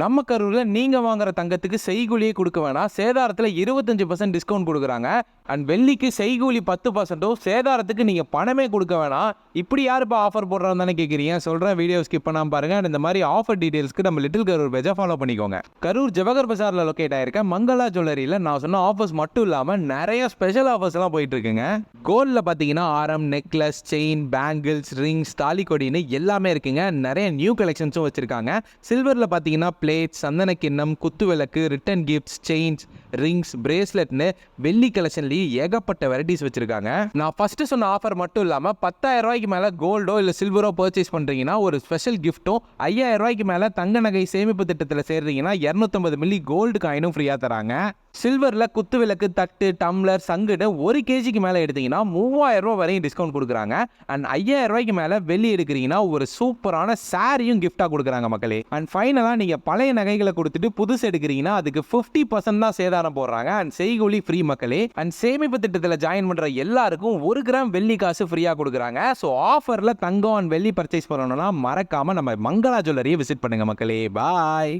நம்ம கரூரில் நீங்கள் வாங்குற தங்கத்துக்கு செய்கூலியே கொடுக்க வேணாம். சேதாரத்தில் இருபத்தஞ்சி பர்சன்ட் டிஸ்கவுண்ட் கொடுக்குறாங்க. அண்ட் வெள்ளிக்கு செய்கூலி பத்து பர்சன்ட்டும் சேதாரத்துக்கு நீங்கள் பணமே கொடுக்க வேணாம். இப்படி யாருப்பா ஆஃபர் போடுறான்னு தானே கேட்குறீங்க சொல்கிறேன் வீடியோ ஸ்கிப் பண்ணாமல் பாருங்கள் அண்ட் இந்த மாதிரி ஆஃபர் டீடைல்ஸ்க்கு நம்ம லிட்டில் கரூர் பேஜை ஃபாலோ பண்ணிக்கோங்க. கரூர் ஜவஹர் பஜாரில் லொக்கேட் ஆயிருக்க மங்களா ஜுவல்லரியில் நான் சொன்ன ஆஃபர்ஸ் மட்டும் இல்லாமல் நிறைய ஸ்பெஷல் ஆஃபர்ஸ்லாம் போயிட்டு இருக்குங்க. கோல்டில் பார்த்தீங்கன்னா ஆரம் நெக்லஸ் செயின் பேங்கிள்ஸ் ரிங்ஸ் தாலிக்கொடின்னு எல்லாமே இருக்குங்க. நிறைய நியூ கலெக்ஷன்ஸும் வச்சுருக்காங்க. சில்வரில் பார்த்தீங்கன்னா பிளேட் சந்தன கிண்ணம் குத்துவிளக்கு ரிட்டன் கிஃப்ட்ஸ் செயின்ஸ் ரிங்ஸ் பிரேஸ்லெட்னு வெள்ளி கலெக்ஷன்லேயும் ஏகப்பட்ட வெரைட்டிஸ் வச்சுருக்காங்க. நான் ஃபஸ்ட்டு சொன்ன ஆஃபர் மட்டும் இல்லாமல் பத்தாயிரம் ரூபாய்க்கு மேலே கோல்டோ இல்லை சில்வரோ பர்ச்சேஸ் பண்ணுறீங்கன்னா ஒரு ஸ்பெஷல் கிஃப்ட்டும் ஐயாயிரம் ரூபாய்க்கு மேலே தங்க நகை சேமிப்பு திட்டத்தில் சேர்றீங்கன்னா இரநூத்தம்பது மில்லி கோல்டு காயினும் ஃப்ரீயாக தராங்க. சில்வரில் குத்து விளக்கு தட்டு டம்ளர் சங்குன்னு ஒரு கேஜிக்கு மேலே எடுத்தீங்கன்னா மூவாயிரம் ரூபா வரையும் டிஸ்கவுண்ட் கொடுக்குறாங்க. அண்ட் ஐயாயிரம் ரூபாய்க்கு மேலே வெள்ளி எடுக்கிறீங்கன்னா ஒரு சூப்பரான சாரியும் கிஃப்டாக கொடுக்குறாங்க மக்களே. அண்ட் ஃபைனலாக நீங்கள் பழைய நகைகளை கொடுத்துட்டு புதுசு எடுக்கிறீங்கன்னா அதுக்கு ஃபிஃப்டி பர்சன்ட் தான் சேதாரம் போடுறாங்க. அண்ட் செய்கூலி ஃப்ரீ மக்களே. அண்ட் சேமிப்பு திட்டத்தில் ஜாயின் பண்ணுற எல்லாருக்கும் ஒரு கிராம் வெள்ளி காசு ஃப்ரீயாக கொடுக்குறாங்க. ஸோ ஆஃபரில் தங்கம் அண்ட் வெள்ளி பர்ச்சேஸ் பண்ணணும்னா மறக்காமல் நம்ம மங்களா ஜுவல்லரியை விசிட் பண்ணுங்கள் மக்களே. பாய்